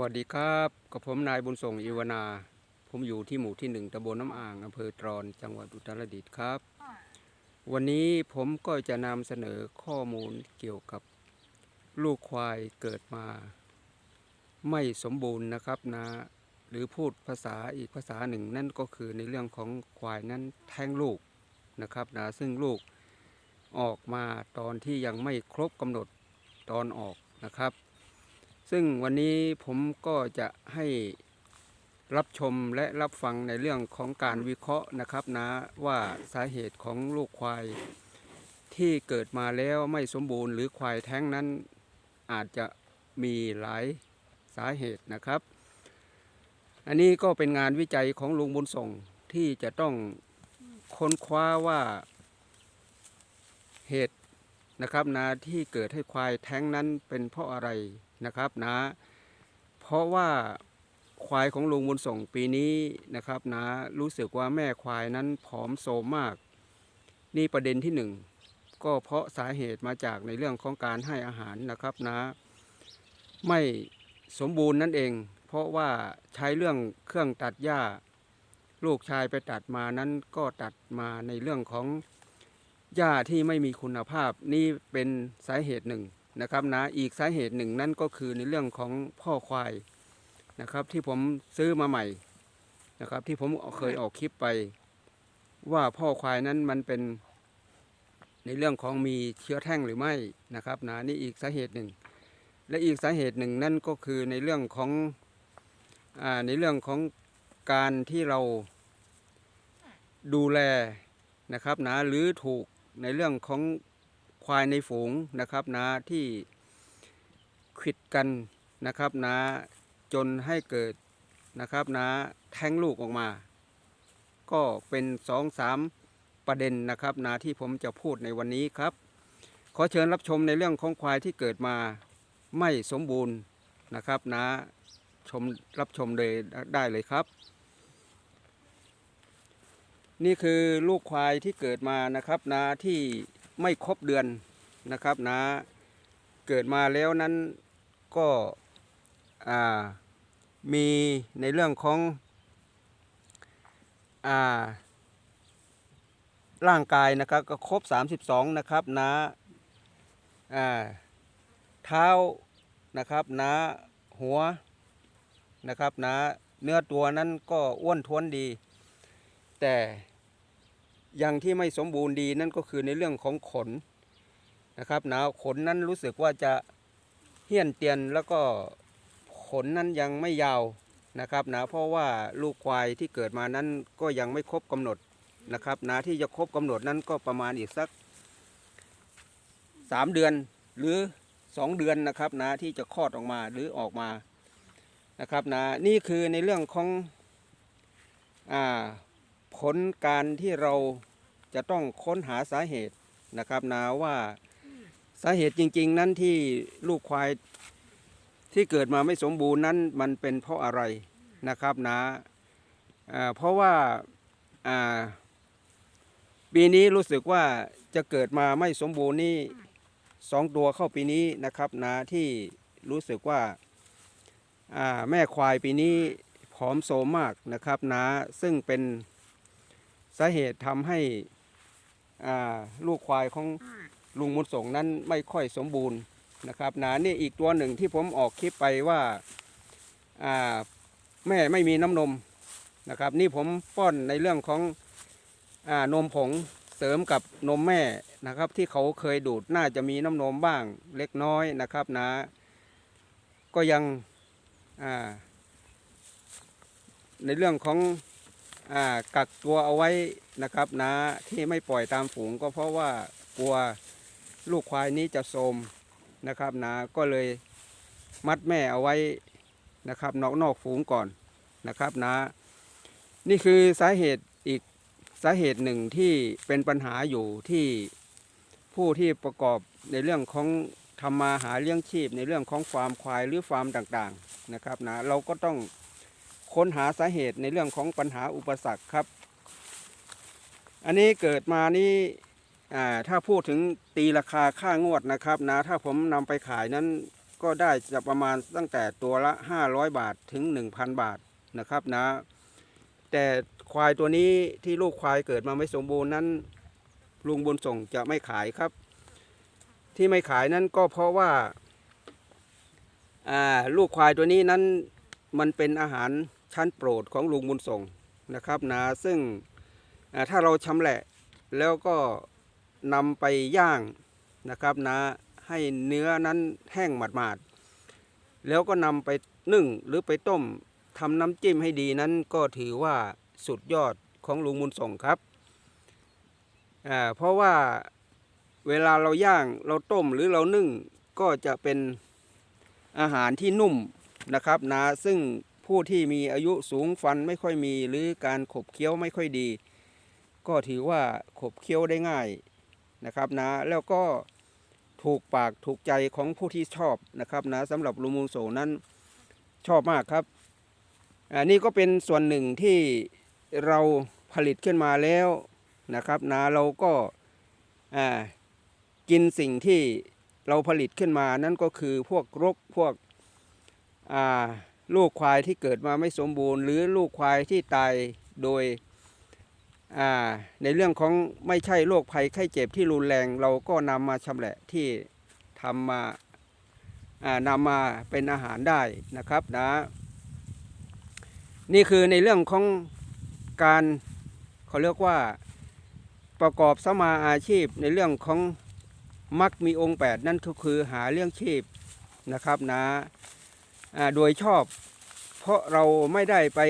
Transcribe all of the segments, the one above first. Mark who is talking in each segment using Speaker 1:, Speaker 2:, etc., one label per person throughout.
Speaker 1: วัสดีครับกับผมนายบุญส่งอีวนา ผมอยู่ที่หมู่ที่หนึ่งตำบลน้ำอ่างอำเภอตรอนจังหวัดอุตรดิตถ์ครับ วันนี้ผมก็จะนำเสนอข้อมูลเกี่ยวกับลูกควายเกิดมา ไม่สมบูรณ์นะครับนะ หรือพูดภาษาอีกภาษาหนึ่งนั่นก็คือในเรื่องของควายนั้นแท้งลูกนะครับนะซึ่งลูกออกมาตอนที่ยังไม่ครบกำหนดตอนออกนะครับ ซึ่งวันนี้ผมก็จะให้รับชมและรับฟังในเรื่องของการวิเคราะห์นะครับนะว่าสาเหตุของลูกควายที่เกิดมาแล้วไม่สมบูรณ์หรือควายแท้งนั้นอาจจะมีหลายสาเหตุนะครับ อันนี้ก็เป็นงานวิจัยของลุงบุญส่งที่จะต้องค้นคว้าว่าเหตุนะครับนะที่เกิดให้ควายแท้งนั้นเป็นเพราะอะไร นะครับนะเพราะว่าควายของลุงบุญส่งปีนี้นะครับนะรู้สึกว่าแม่ควายนั้นผอมโซมมาก นี่ประเด็นที่หนึ่งก็เพราะสาเหตุมาจากในเรื่องของการให้อาหารนะครับนะ ไม่สมบูรณ์นั่นเอง เพราะว่าใช้เรื่องเครื่องตัดหญ้า ลูกชายไปตัดมานั้นก็ตัดมาในเรื่องของหญ้าที่ไม่มีคุณภาพนี่เป็นสาเหตุหนึ่ง นะครับนะอีกสาเหตุหนึ่งนั่นก็คือในเรื่องของพ่อควายนะครับที่ผมซื้อมาใหม่นะครับที่ผมเคยออกคลิปไป ว่าพ่อควายนั้นมันเป็นในเรื่องของมีเชื้อแท่งหรือไม่นะครับนะนี่อีกสาเหตุหนึ่ง และอีกสาเหตุหนึ่งนั่นก็คือในเรื่องของอในเรื่องของการที่เราดูแลนะครับนะหรือถูกในเรื่องของ ควายในฝูงนะครับนะที่ขิดกันนะครับนะจนให้เกิดนะครับนะแท้งลูกออกมา ก็เป็นสองสามประเด็นนะครับนะที่ผมจะพูดในวันนี้ครับ ขอเชิญรับชมในเรื่องของควายที่เกิดมาไม่สมบูรณ์นะครับนะชมรับชมเลยได้เลยครับ นี่คือลูกควายที่เกิดมานะครับนะที่ ไม่ครบเดือนนะครับนะเกิดมาแล้วนั้นก็มีในเรื่องของอร่างกายนะครับก็ครบ 32 นะครับนะอ่าเท้านะครับนะหัวนะครับนะเนื้อตัวนั้นก็อ้วนท้วนดี แต่ อย่างที่ไม่สมบูรณ์ดีนั่นก็คือในเรื่องของขนนะครับนะขนนั้นรู้สึกว่าจะเหี้ยนเตียนแล้วก็ขนนั้นยังไม่ยาวนะครับนะเพราะว่าลูกควายที่เกิดมานั้นก็ยังไม่ครบกำหนดนะครับนะที่จะครบกำหนดนั้นก็ประมาณอีกสักสามเดือนหรือสองเดือนนะครับนะที่จะคลอดออกมาหรือออกมานะครับนะนี่คือในเรื่องของอ่า ผลการที่เราจะต้องค้นหาสาเหตุนะครับนะว่าสาเหตุจริง ๆ นั้นที่ลูกควายที่เกิดมาไม่สมบูรณ์นั้นมันเป็นเพราะอะไรนะครับนะอ่าเพราะว่าปีนี้รู้สึกว่าจะเกิดมาไม่สมบูรณ์นี่สองตัวเข้าปีนี้นะครับนะที่รู้สึกว่าแม่ควายปีนี้ผอมโซมมากนะครับนะซึ่งเป็น สาเหตุทำให้ลูกควายของลุงมุนส่งนั้นไม่ค่อยสมบูรณ์นะครับนะนี่อีกตัวหนึ่งที่ผมออกคลิปไปว่าแม่ไม่มีน้ำนมนะครับ นี่ผมป้อนในเรื่องของอนมผงเสริมกับนมแม่นะครับ ที่เขาเคยดูดน่าจะมีน้ำนมบ้างเล็กน้อยนะครับนะก็ยังในเรื่องของ กักตัวเอาไว้นะครับนะที่ไม่ปล่อยตามฝูงก็เพราะว่ากลัวลูกควายนี้จะโทมนะครับนะก็เลยมัดแม่เอาไว้นะครับนอกนอกฝูงก่อนนะครับนะ นี่คือสาเหตุอีกสาเหตุหนึ่งที่เป็นปัญหาอยู่ที่ผู้ที่ประกอบในเรื่องของทำมาหาเลี้ยงชีพในเรื่องของฟาร์มควายหรือฟาร์มต่างๆนะครับนะเราก็ต้อง ค้นหาสาเหตุในเรื่องของปัญหาอุปสรรคครับ อันนี้เกิดมานี่ถ้าพูดถึงตีราคาค่างวดนะครับนะถ้าผมนำไปขายนั้นก็ได้จะประมาณตั้งแต่ตัวละ 500 บาทถึง 1,000 บาทนะครับนะ แต่ควายตัวนี้ที่ลูกควายเกิดมาไม่สมบูรณ์นั้น ลุงบุญส่งจะไม่ขายครับ ที่ไม่ขายนั้นก็เพราะว่าอ่าลูกควายตัวนี้นั้นมันเป็นอาหาร ชั้นโปรดของลุงบุญส่งนะครับนะซึ่งถ้าเราชำแหละแล้วก็นำไปย่างนะครับนะให้เนื้อนั้นแห้งหมาดๆ แล้วก็นำไปนึ่งหรือไปต้มทำน้ำจิ้มให้ดีนั้นก็ถือว่าสุดยอดของลุงบุญส่งครับเพราะว่าเวลาเราย่างเราต้มหรือเรานึ่งก็จะเป็นอาหารที่นุ่มนะครับนะซึ่ง ผู้ที่มีอายุสูงฟันไม่ค่อยมี หรือการขบเคี้ยวไม่ค่อยดี ก็ถือว่าขบเคี้ยวได้ง่ายนะครับนะแล้วก็ถูกปากถูกใจของผู้ที่ชอบนะครับนะสำหรับลุงมูโสนั้นชอบมากครับอันนี้ก็เป็นส่วนหนึ่งที่เราผลิตขึ้นมาแล้วนะครับนะเราก็กินสิ่งที่เราผลิตขึ้นมานั่นก็คือพวกรกพวกอ่า ลูกควายที่เกิดมาไม่สมบูรณ์ หรือลูกควายที่ตายโดยในเรื่องของไม่ใช่โรคภัยไข้เจ็บที่รุนแรงเราก็นำมาชำแหละที่ทำมาานำมาเป็นอาหารได้นะครับนะ นี่คือในเรื่องของการเขาเรียกว่าประกอบสมาอาชีพในเรื่องของมักมีองค์ 8 นั่นก็คือหาเรื่องชีพนะครับนะ โดยชอบ เพราะเราไม่ได้ไป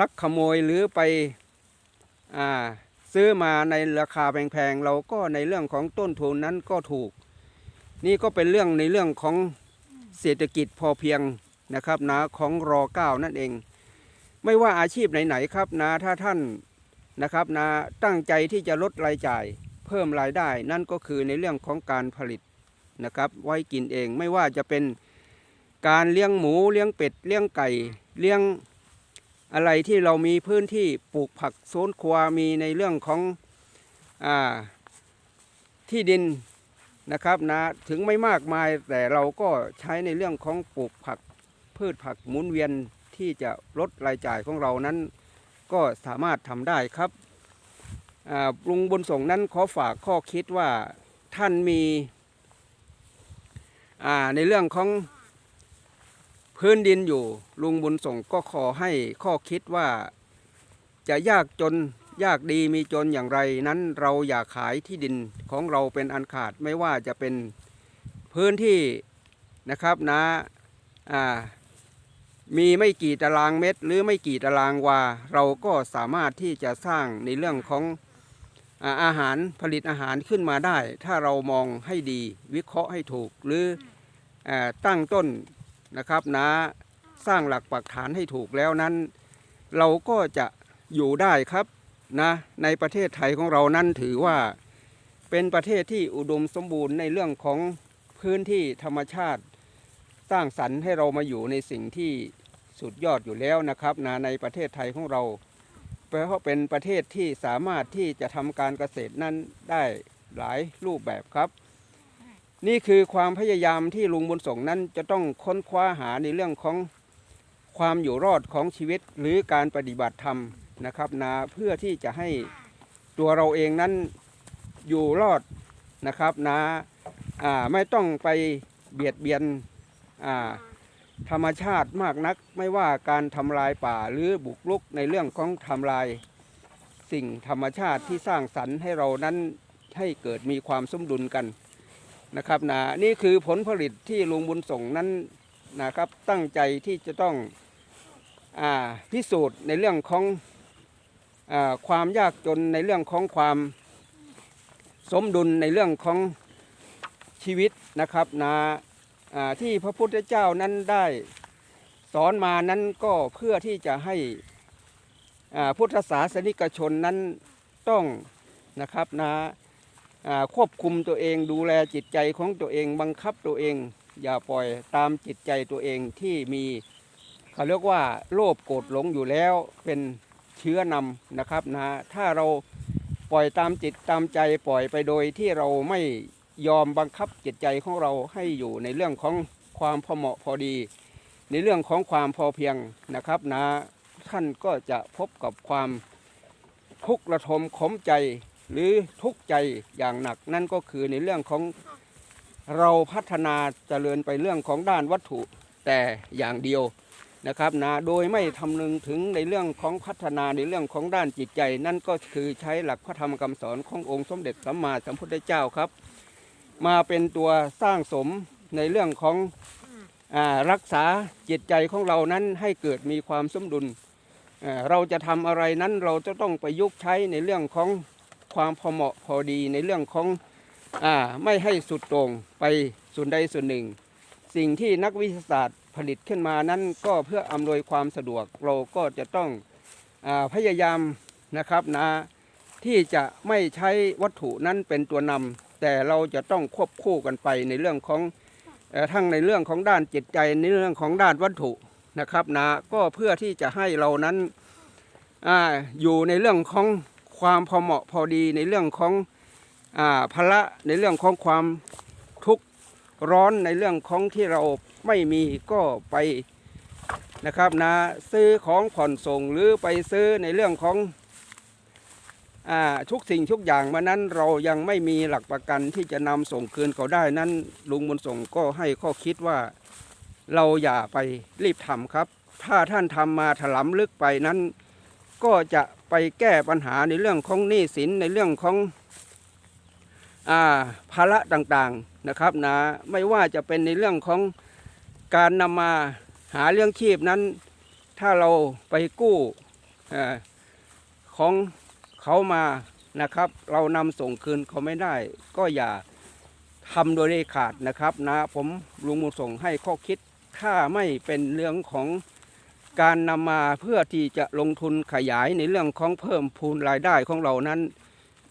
Speaker 1: ลักขโมยหรือไปอซื้อมาในราคาแพงๆเราก็ในเรื่องของต้นทุนนั้นก็ถูก นี่ก็เป็นเรื่องในเรื่องของเศรษฐกิจพอเพียงนะครับนะของรอเก้านั่นเอง ไม่ว่าอาชีพไหนๆครับนะถ้าท่านนะครับนะตั้งใจที่จะลดรายจ่าย เพิ่มรายได้นั่นก็คือในเรื่องของการผลิต นะครับ ไว้กินเองไม่ว่าจะเป็นการเลี้ยงหมูเลี้ยงเป็ดเลี้ยงไก่เลี้ยงอะไรที่เรามีพื้นที่ปลูกผักโซนครัวมีในเรื่องของอที่ดินนะครับนะถึงไม่มากมายแต่เราก็ใช้ในเรื่องของปลูกผักพืชผักหมุนเวียนที่จะลดรายจ่ายของเรานั้น ก็สามารถทำได้ครับอ่าลุงบุญส่งนั้นขอฝากข้อคิดว่าท่านมี ในเรื่องของพื้นดินอยู่ลุงบุญส่งก็ขอให้ข้อคิดว่าจะยากจนยากดีมีจนอย่างไรนั้นเราอย่าขายที่ดินของเราเป็นอันขาดไม่ว่าจะเป็นพื้นที่นะครับนะมีไม่กี่ตารางเมตร หรือไม่กี่ตารางวา เราก็สามารถที่จะสร้างในเรื่องของอาหารผลิตอาหารขึ้นมาได้ ถ้าเรามองให้ดีวิเคราะห์ให้ถูกหรือ ตั้งต้นนะครับนะสร้างหลักปักฐานให้ถูกแล้วนั้น เราก็จะอยู่ได้ครับนะในประเทศไทยของเรานั้นถือว่าเป็นประเทศที่อุดมสมบูรณ์ในเรื่องของพื้นที่ธรรมชาติสร้างสรรค์ให้เรามาอยู่ในสิ่งที่สุดยอดอยู่แล้วนะครับนะในประเทศไทยของเราเพราะเป็นประเทศที่สามารถที่จะทำการเกษตรนั้นได้หลายรูปแบบครับ นี่คือความพยายามที่ลุงบุญส่งนั้นจะต้องค้นคว้าหาในเรื่องของความอยู่รอดของชีวิตหรือการปฏิบัติธรรมนะครับนะเพื่อที่จะให้ตัวเราเองนั้นอยู่รอดนะครับนะอ่าไม่ต้องไปเบียดเบียนธรรมชาติมากนักไม่ว่าการทำลายป่าหรือบุกรุกในเรื่องของทำลายสิ่งธรรมชาติที่สร้างสรรค์ให้เรานั้นให้เกิดมีความสมดุลกัน นะครับนะนี่คือผลผลิตที่ลุงบุญส่งนั้นนะครับตั้งใจที่จะต้องอพิสูจน์ในเรื่องของอความยากจนในเรื่องของความสมดุลในเรื่องของชีวิตนะครับนะอ่าที่พระพุทธเจ้านั้นได้สอนมานั้นก็เพื่อที่จะให้พุทธศาสนิกชนนั้นต้องนะครับนะอ่า ควบคุมตัวเองดูแลจิตใจของตัวเองบังคับตัวเอง อย่าปล่อยตามจิตใจตัวเองที่มีเขาเรียกว่าโลภโกรธหลงอยู่แล้วเป็นเชื้อนำนะครับนะถ้าเราปล่อยตามจิตตามใจปล่อยไปโดยที่เราไม่ยอมบังคับจิตใจของเราให้อยู่ในเรื่องของความพอเหมาะพอดี ในเรื่องของความพอเพียงนะครับนะท่านก็จะพบกับความทุกข์ระทมขมใจ หรือทุกข์ใจอย่างหนักนั่นก็คือในเรื่องของเราพัฒนาเจริญไปเรื่องของด้านวัตถุแต่อย่างเดียวนะครับนะโดยไม่ทำนึงถึงในเรื่องของพัฒนาในเรื่องของด้านจิตใจ นั่นก็คือใช้หลักพระธรรมคำสอนขององค์สมเด็จสัมมาสัมพุทธเจ้าครับ มาเป็นตัวสร้างสมในเรื่องของอรักษาจิตใจของเรานั้นให้เกิดมีความสมดุล เราจะทำอะไรนั้นเราจะต้องประยุกต์ใช้ในเรื่องของ ความพอเหมาะพอดีในเรื่องของอไม่ให้สุดต่งไปส่วนใดส่วนหนึ่ง สิ่งที่นักวิทยาศาสตร์ผลิตขึ้นมานั้นก็เพื่ออำนวยความสะดวกเราก็จะต้องอพยายามนะครับนะที่จะไม่ใช้วัตถุนั้นเป็นตัวนำแต่เราจะต้องควบคู่กันไปในเรื่องของอทั้งในเรื่องของด้านจิตใจในเรื่องของด้านวัตถุนะครับนะก็เพื่อที่จะให้เรานั้นออยู่ในเรื่องของ ความพอเหมาะพอดีในเรื่องของอาภาระในเรื่องของความทุกข์ร้อนในเรื่องของที่เราไม่มีก็ไปนะครับนะซื้อของผ่อนส่งหรือไปซื้อในเรื่องของอาทุกสิ่งทุกอย่างมานั้นเรายังไม่มีหลักประกันที่จะนำส่งคืนเขาได้นั้นลุงบุญส่งก็ให้ข้อคิดว่าเราอย่าไปรีบทำครับ ถ้าท่านทำมาถลำลึกไปนั้นก็จะไปแก้ปัญหาในเรื่องของหนี้สินในเรื่องของอาภาระต่างๆนะครับนะไม่ว่าจะเป็นในเรื่องของการนำมาหาเรื่องชีพนั้น ถ้าเราไปกู้อของเขามานะครับ เรานำส่งคืนเขาไม่ได้ ก็อย่าทำโดยเด็ดขาดนะครับนะผมลุงมูส่งให้ข้อคิดถ้าไม่เป็นเรื่องของ การนำมาเพื่อที่จะลงทุนขยายในเรื่องของเพิ่มพูนรายได้ของเรานั้น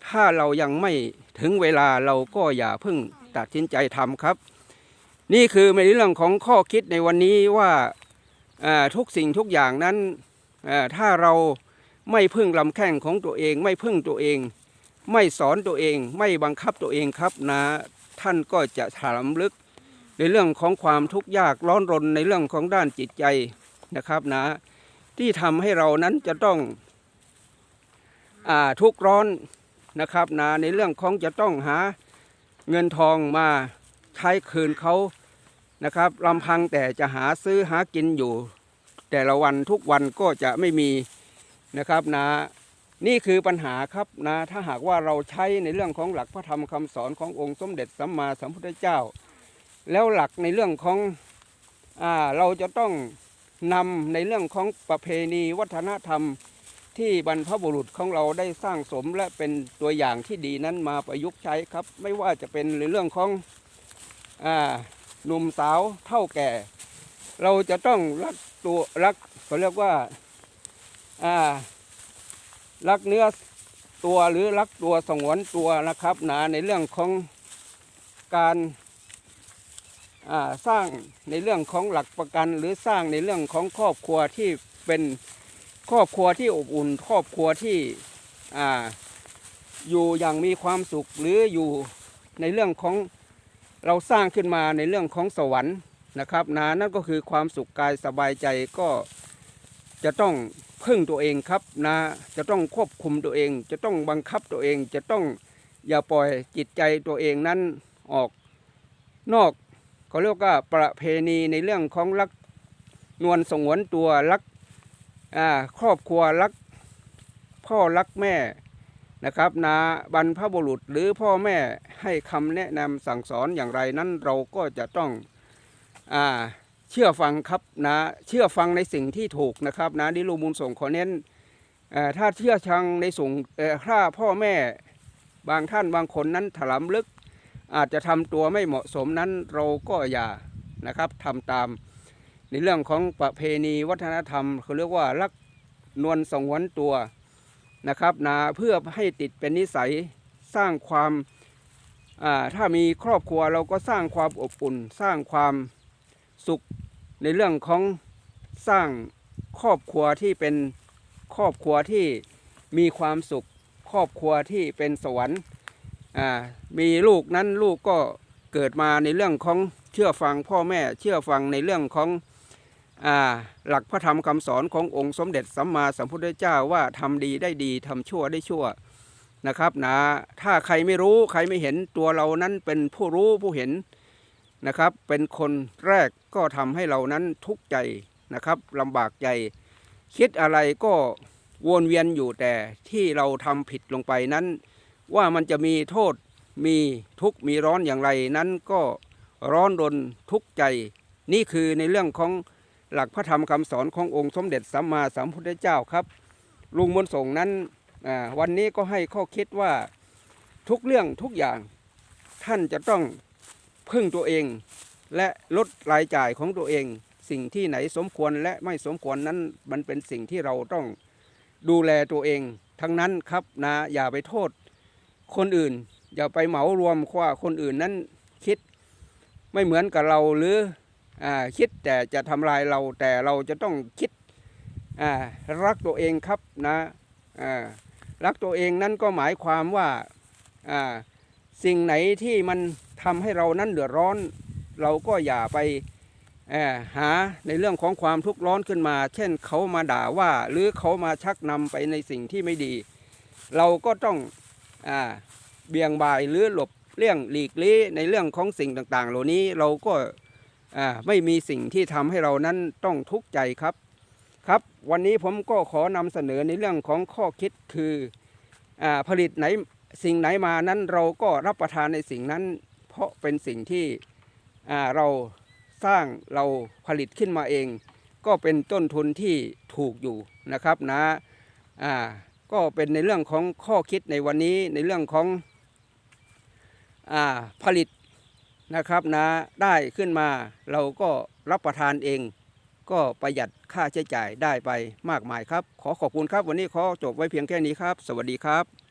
Speaker 1: ถ้าเรายังไม่ถึงเวลาเราก็อย่าเพิ่งตัดสินใจทำครับ นี่คือในเรื่องของข้อคิดในวันนี้ว่าทุกสิ่งทุกอย่างนั้นถ้าเราไม่พึ่งลำแข้งของตัวเอง ไม่พึ่งตัวเอง ไม่สอนตัวเอง ไม่บังคับตัวเองครับนะท่านก็จะถลำลึกในเรื่องของความทุกข์ยากร้อนรนในเรื่องของด้านจิตใจ นะครับนะที่ทำให้เรานั้นจะต้องอทุกข์ร้อนนะครับนะในเรื่องของจะต้องหาเงินทองมาใช้คืนเขานะครับลำพังแต่จะหาซื้อหากินอยู่ แต่ละวันทุกวันก็จะไม่มีนะครับนะนี่คือปัญหาครับนะถ้าหากว่าเราใช้ในเรื่องของหลักพระธรรมคำสอนขององค์สมเด็จสัมมาสัมพุทธเจ้า แล้วหลักในเรื่องของอเราจะต้อง นำในเรื่องของประเพณีวัฒนธรรมที่บรรพบุรุษของเราได้สร้างสมและเป็นตัวอย่างที่ดีนั้นมาประยุกต์ใช้ครับ ไม่ว่าจะเป็นในเรื่องของอหนุ่มสาวเท่าแก่ เราจะต้องรักตัวรักเขาเรียกว่าอ่ารักเนื้อตัวหรือรักตัวสงวนตัวนะครับนะในเรื่องของการ สร้างในเรื่องของหลักประกัน หรือสร้างในเรื่องของครอบครัวที่เป็นครอบครัวที่อบอุ่น ครอบครัวที่ออยู่อย่างมีความสุขหรืออยู่ในเรื่องของเราสร้างขึ้นมาในเรื่องของสวรรค์นะครับนะนั่นก็คือความสุขกายสบายใจก็จะต้องพึ่งตัวเองครับนะจะต้องควบคุมตัวเอง จะต้องบังคับตัวเองจะต้องอย่าปล่อยจิตใจตัวเองนั้นออกนอก เขาเรียกว่าประเพณีในเรื่องของรักนวลสงวนตัวรักครอบครัวรักพ่อรักแม่นะครับนาบรรพบุรุษหรือพ่อแม่ให้คำแนะนำสั่งสอนอย่างไรนั้นเราก็จะต้องอเชื่อฟังครับนะเชื่อฟังในสิ่งที่ถูกนะครับนะดิลูมูลส่งขอเน้นถ้าเชื่อชังในส่งเอ่อถ้าพ่อแม่บางท่านบางคนนั้นถลำลึก อาจจะทำตัวไม่เหมาะสมนั้นเราก็อย่านะครับทำตาม ในเรื่องของประเพณีวัฒนธรรมเขาเรียกว่ารักนวลสงวนตัวนะครับนะเพื่อให้ติดเป็นนิสัยสร้างความถ้ามีครอบครัวเราก็สร้างความอบอุ่น สร้างความสุขในเรื่องของสร้างครอบครัวที่เป็นครอบครัวที่มีความสุข ครอบครัวที่เป็นสวรรค์ มีลูกนั้นลูกก็เกิดมาในเรื่องของเชื่อฟังพ่อแม่เชื่อฟังในเรื่องของอหลักพระธรรมคำสอนขององค์สมเด็จสัมมาสัมพุทธเจ้าว่าทำดีได้ดีทำชั่วได้ชั่วนะครับนะถ้าใครไม่รู้ใครไม่เห็นตัวเรานั้นเป็นผู้รู้ผู้เห็นนะครับ เป็นคนแรกก็ทำให้เรานั้นทุกข์ใจนะครับลำบากใจ คิดอะไรก็วนเวียนอยู่แต่ที่เราทำผิดลงไปนั้น ว่ามันจะมีโทษมีทุกข์มีร้อนอย่างไรนั้นก็ร้อนรนทุกข์ใจ นี่คือในเรื่องของหลักพระธรรมคำสอนขององค์สมเด็จสัมมาสัมพุทธเจ้าครับ ลุงมนส่งนั้นวันนี้ก็ให้ข้อคิดว่าทุกเรื่องทุกอย่างท่านจะต้องพึ่งตัวเอง และลดรายจ่ายของตัวเอง สิ่งที่ไหนสมควรและไม่สมควรนั้นมันเป็นสิ่งที่เราต้องดูแลตัวเอง ทั้งนั้นครับนะอย่าไปโทษ คนอื่น อย่าไปเหมารวมว่าคนอื่นนั้นคิดไม่เหมือนกับเราหรืออคิดแต่จะทำลายเราแต่เราจะต้องคิดรักตัวเองครับนะรักตัวเองนั่นก็หมายความว่าสิ่งไหนที่มันทำให้เรานั้นเดือดร้อน เราก็อย่าไปหาในเรื่องของความทุกข์ร้อนขึ้นมา เช่นเขามาด่าว่า หรือเขามาชักนำไปในสิ่งที่ไม่ดี เราก็ต้อง เบี่ยงบ่ายหรือหลบเลี่ยงหลีกลี่ในเรื่องของสิ่งต่างๆ เหล่านี้เราก็ไม่มีสิ่งที่ทำให้เรานั้นต้องทุกข์ใจครับครับ วันนี้ผมก็ขอนำเสนอในเรื่องของข้อคิดคืออผลิตไหนสิ่งไหนมานั้นเราก็รับประทานในสิ่งนั้น เพราะเป็นสิ่งที่เราสร้างเราผลิตขึ้นมาเอง ก็เป็นต้นทุนที่ถูกอยู่นะครับนะอ่า ก็เป็นในเรื่องของข้อคิดในวันนี้ในเรื่องของอผลิตนะครับนะได้ขึ้นมาเราก็รับประทานเอง ก็ประหยัดค่าใช้จ่ายได้ไปมากมายครับ ขอขอบคุณครับวันนี้ขอจบไว้เพียงแค่นี้ครับ สวัสดีครับ